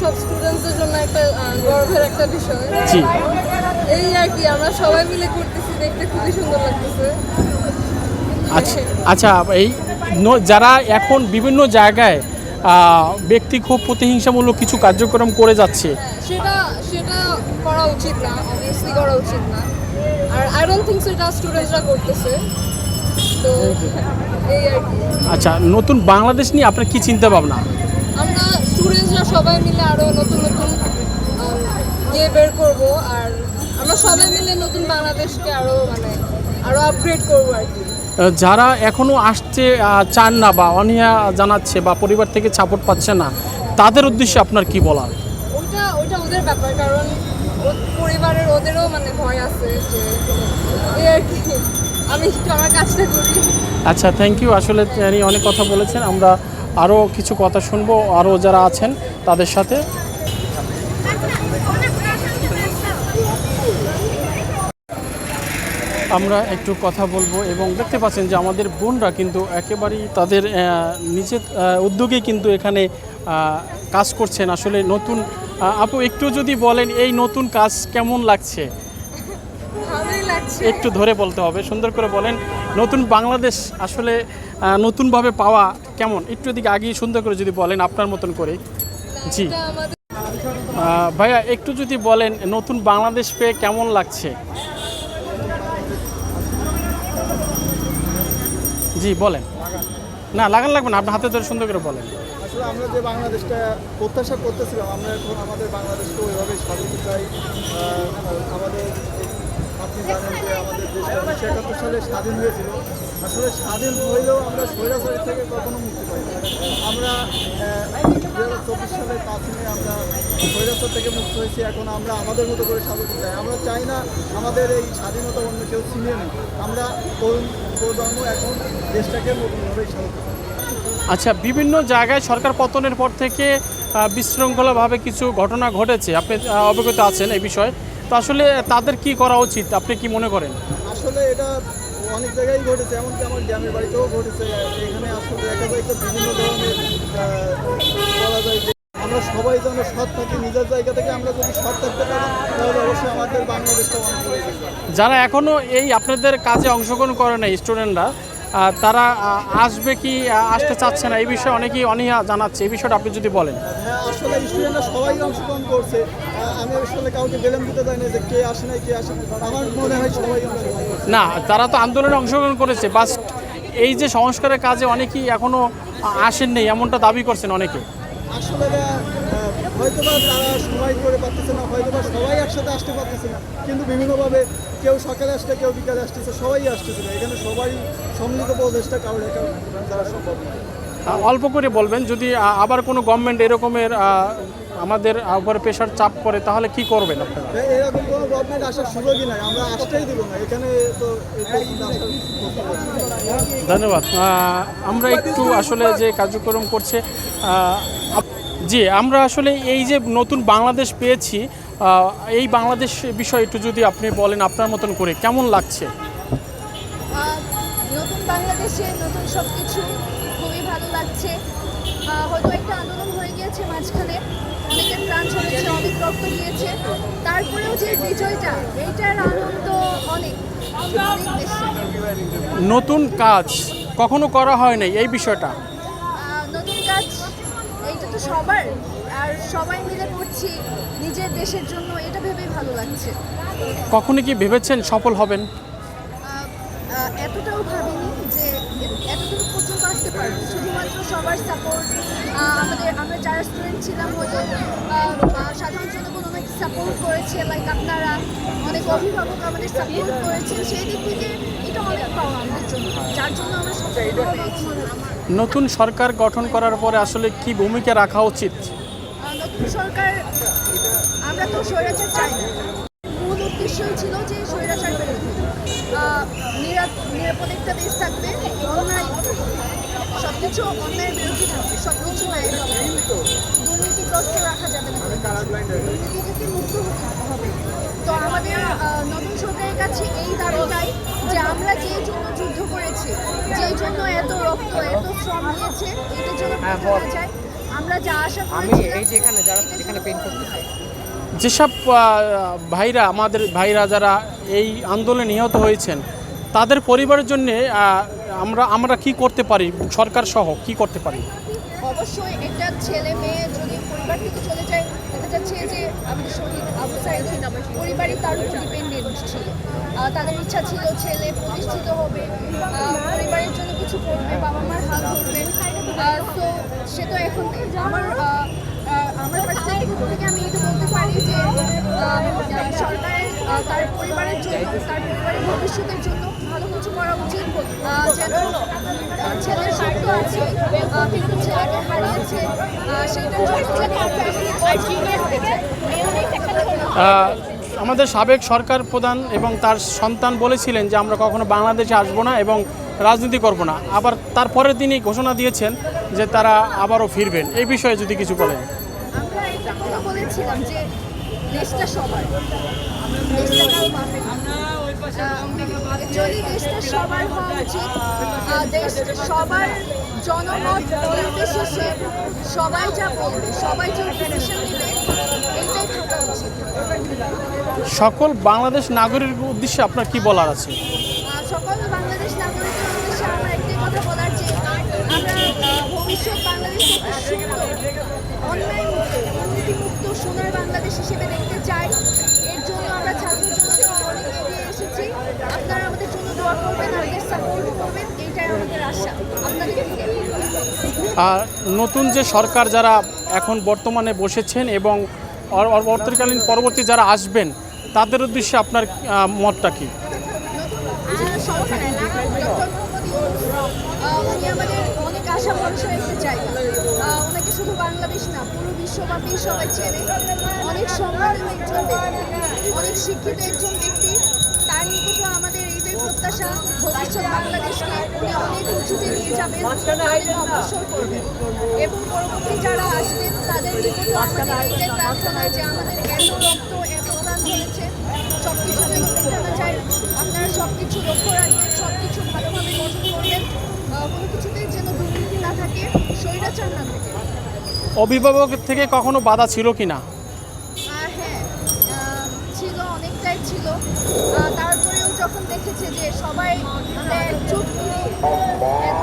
সব স্টুডেন্টসদের জন্য একটা গর্বের একটা বিষয়। জি। এই আর কি আমরা সবাই মিলে করতেছি দেখতে খুবই সুন্দর লাগতেছে। আচ্ছা আচ্ছা এই যারা এখন বিভিন্ন জায়গায় ব্যক্তি খুব প্রতিহিংসামূলক কিছু কার্যক্রম করে যাচ্ছে। সেটা সেটা করা উচিত না অবভিয়াসলি করা উচিত না। আর আই ডোন্ট থিঙ্ক সেটা স্টুডেন্টসরা করতেছে। তো এই আর কি। আচ্ছা নতুন বাংলাদেশ নিয়ে আপনার কি চিন্তা ভাবনা আমরা সবাই মিলে আরও নতুন নতুন ইয়ে বের করব। আর আমরা সবাই মিলে নতুন বাংলাদেশকে আরও মানে আরও আপগ্রেড করব আর কি। যারা এখনও আসতে চান না বা অনীহা জানাচ্ছে বা পরিবার থেকে সাপোর্ট পাচ্ছে না তাদের উদ্দেশ্যে আপনার কি বলার? ওটা ওটা ওদের ব্যাপার কারণ পরিবারের ওদেরও মানে ভয় আছে যে এই আর কি আমি আমার কাজটা করি। আচ্ছা থ্যাংক ইউ আসলে অনেক কথা বলেছেন। আমরা আরও কিছু কথা শুনব, আরও যারা আছেন তাদের সাথে। আমরা একটু কথা বলব এবং দেখতে পাচ্ছেন যে আমাদের বোনরা কিন্তু একেবারেই তাদের নিজের উদ্যোগে কিন্তু এখানে কাজ করছেন। আসলে নতুন আপু একটু যদি বলেন এই নতুন কাজ কেমন লাগছে? একটু ধরে বলতে হবে সুন্দর করে বলেন নতুন বাংলাদেশ আসলে নতুনভাবে পাওয়া কেমন? একটু এদিকে আগেই সুন্দর করে যদি বলেন আপনার মতন করে জি। ভাইয়া একটু যদি বলেন নতুন বাংলাদেশ পেয়ে কেমন লাগছে? জি বলেন। না লাগান লাগবে না আপনার হাতে ধরে সুন্দর করে বলেন। আসলে আমরা যে বাংলাদেশটা প্রত্যাশা করতেছিলাম আমরা এখন আমাদের বাংলাদেশকে ওইভাবে স্বাগত চাই। আমাদের আপনি জানেন যে আমাদের দেশটা উনিশশো একাত্তর সালে স্বাধীন হয়েছিল আসলে স্বাধীন হইলেও আমরা স্বৈরাচারী থেকে কখনো মুক্তি পাই আমরা দু হাজার চব্বিশ সালে পাঁচ মে আমরা স্বৈরাচার থেকে মুক্ত হয়েছি এখন আমরা আমাদের মতো করে স্বাগত চাই আমরা চাই না আমাদের এই স্বাধীনতা অন্য কেউ ছিনিয়ে নিই আমরা তরুণ প্রজন্ম এখন দেশটাকে নতুনভাবে স্বাগত আচ্ছা বিভিন্ন জায়গায় সরকার পতনের পর থেকে বিশৃঙ্খলাভাবে কিছু ঘটনা ঘটেছে। আপনি অবগত আছেন এই বিষয়ে। তো আসলে তাদের কি করা উচিত? আপনি কি মনে করেন? আসলে এটা অনেক জায়গায় ঘটেছে এমনকি আমার গ্রামের বাড়িতেও ঘটেছে। এখানে আসলে দেখা যায় বিভিন্ন ধরনের বলা যায় যে আমরা সবাই যেন সৎ থাকি নিজের জায়গা থেকে আমরা যদি সৎ থাকতে পারি তাহলে অবশ্যই আমাদের বাংলাদেশটা অনেক যারা এখনও এই আপনাদের কাজে অংশগ্রহণ করে নাই স্টুডেন্টরা তারা আসবে কি আসতে চাচ্ছে না এই বিষয়ে অনেকেই অনীহা জানাচ্ছে এই বিষয়টা আপনি যদি বলেন। হ্যাঁ আসলে স্টুডেন্টরা সবাই অংশগ্রহণ করছে। আমি আসলে কাউকে বেলেম দিতে চাই না যে কে আসে নাই কে আসে। আমার মনে হয় সবাই না তারা তো আন্দোলনে অংশগ্রহণ করেছে বাস এই যে সংস্কারের কাজে অনেকেই এখনও আসেন নেই এমনটা দাবি করছেন অনেকে। আসলে এরা, আহ, হয়তোবা তারা সময় করে পারতেছে না হয়তোবা সবাই একসাথে আসতে পারতেছে না কিন্তু বিভিন্নভাবে কেউ সকালে আসলে কেউ বিকালে আসতেছে সবাই আসতেছে না। এখানে সবাই সম্মিলিত প্রচেষ্টা কারোর একা দ্বারা সম্ভব অল্প করে বলবেন যদি আবার কোনো গভর্নমেন্ট এরকমের আমাদের উপরে প্রেশার চাপ করে তাহলে কি করবেন আপনারা? এরকম কোনো গভর্নমেন্ট আসার সুযোগই নাই আমরা আসতেই দিব না। এখানে তো। ধন্যবাদ। আমরা একটু আসলে যে কার্যক্রম করছে জি আমরা আসলে এই যে নতুন বাংলাদেশ পেয়েছি এই বাংলাদেশ বিষয়ে একটু যদি আপনি বলেন আপনার মতন করে কেমন লাগছে? নতুন বাংলাদেশে নতুন সব কিছু খুবই ভালো লাগছে। হয়তো একটা আন্দোলন হয়ে গিয়েছে মাঝখানে অনেকের প্রাণ ঝরেছে অনেক রক্ত গিয়েছে তারপরেও যে বিজয়টা এইটার আনন্দ অনেক নতুন কাজ কখনো করা হয় নাই এই বিষয়টা? সবার আর সবাই মিলে করছি নিজের দেশের জন্য এটা ভেবেই ভালো লাগছে। কখনো কি ভেবেছেন সফল হবেন? এতটাও ভাবিনি যে এ- এতদূর পর্যন্ত আসতে পারব। শুধুমাত্র সবার সাপোর্ট আমাদের আমরা যারা স্টুডেন্ট ছিলাম হয়তো সাধারণ জনগণ অনেক সাপোর্ট করেছে লাইক আপনারা অনেক অভিভাবক আমাদের সাপোর্ট করেছে সেই দিক থেকে এটা অনেক পাওয়া আমাদের জন্য। যার জন্য আমরা সবচেয়ে নতুন সরকার গঠন করার পরে আসলে কি ভূমিকা রাখা উচিত? নতুন সরকার, আমরা তো স্বৈরাচার চাই মূল ছিল যে স্বৈরাচার নিরাপদ একটা দেশ থাকবে অন্যায়ের থাকবে দুর্নীতিগ্রস্ত রাখা যাবে না। দুর্নীতি থেকে মুক্ত হতে হবে। তো আমাদের নতুন সরকারের কাছে এই দাবিটাই যে আমরা যে জন্য যুদ্ধ করেছি যে জন্য এত রক্ত এত শ্রম নিয়েছে এটার জন্য প্রতিষ্ঠা যায়। আমরা যা আশা আমি এই যে এখানে যারা এটা যেখানে পেন্ট করতেছে যেসব ভাইরা আমাদের ভাইরা যারা এই আন্দোলনে নিহত হয়েছেন তাদের পরিবারের জন্য আমরা আমরা কি করতে পারি? সরকার সহ কি করতে পারি? অবশ্যই একটা ছেলে মেয়ে যদি পরিবার থেকে চলে যায় যাচ্ছে যে আমাদের শহীদ আবু সাইদ পরিবারই তার উপর ডিপেন্ডেন্ট ছিল তাদের ইচ্ছা ছিল ছেলে প্রতিষ্ঠিত হবে পরিবারের জন্য কিছু করবে, বাবা মার হাত ধরবে তো সে তো এখন। আমার আমার পার্সপেক্টিভ থেকে আমি এটা বলতে পারি যে সরকারের তার পরিবারের জন্য, তার পরিবারের ভবিষ্যতের জন্য করা উচিত। ছেলের স্বার্থ আছে কিন্তু ছেলেকে হারিয়েছে আমাদের সাবেক সরকার প্রধান এবং তার সন্তান বলেছিলেন যে আমরা কখনো বাংলাদেশে আসব না এবং রাজনীতি করব না। আবার তারপরে তিনি ঘোষণা দিয়েছেন যে তারা আবারও ফিরবেন। এই বিষয়ে যদি কিছু বলেন। আমরা বলেছিলাম যে দেশটা সবার। দেশটা কারও বাপের যদি দেশটা সবার হওয়া উচিত দেশ সবার জনমত নির্বিশেষে সবাই যা বলবে সবাই যে ডিসিশন নেবে এইটাই থাকা উচিত। সকল বাংলাদেশ নাগরিক উদ্দেশ্যে আপনার কি বলার আছে আহ, সকল বাংলাদেশ নাগরিকের উদ্দেশ্যে আমার একটাই কথা বলার যে আমরা আহ, ভবিষ্যৎ বাংলাদেশকে সুন্দর অন্যায়মুক্ত দুর্নীতিমুক্ত বাংলাদেশ হিসেবে দেখতে চাই। এর জন্য আমরা ছাত্র জনতা অনেক এগিয়ে এসেছি। আপনারা আমাদের জন্য দোয়া করবেন আমাদের সাপোর্ট করবেন। এইটাই আমাদের আশা। আপনাদের আর নতুন যে সরকার যারা এখন বর্তমানে বসেছেন এবং অবর্তীকালীন পরবর্তী যারা আসবেন তাদের উদ্দেশ্যে আপনার মতটা কি? আমাদের অনেক আশা ভরসা জায়গা আহ, ওনাকে শুধু বাংলাদেশ না পুরো বিশ্বব্যাপী সবাই চেনে। অনেক সম্মানিত একজন ব্যক্তি, অনেক শিক্ষিত একজন ব্যক্তি। তার নিকটও আমাদের এইটাই প্রত্যাশা, ভবিষ্যৎ বাংলাদেশকে উনি অনেক উঁচুতে নিয়ে যাবেন অগ্রসর করবেন। এবং পরবর্তী যারা আসবেন, তাদের নিকটও আমাদের এইটাই প্রার্থনা যে আমাদের এত রক্ত এত প্রাণ চলেছে সব কিছু যেন মেটানো যায়, আপনারা সব কিছু লক্ষ্য রাখবেন সব কিছু ভালোভাবে গঠন করবেন। কোনো কিছুতেই যেন দুর্নীতি না থাকে, স্বৈরাচার না থাকে। অভিভাবকের থেকে কখনো বাধা ছিল কি না? হ্যাঁ ছিল, অনেকটাই ছিল। তারপরেও যখন দেখেছে যে সবাই চুপ একজোট মিলে এক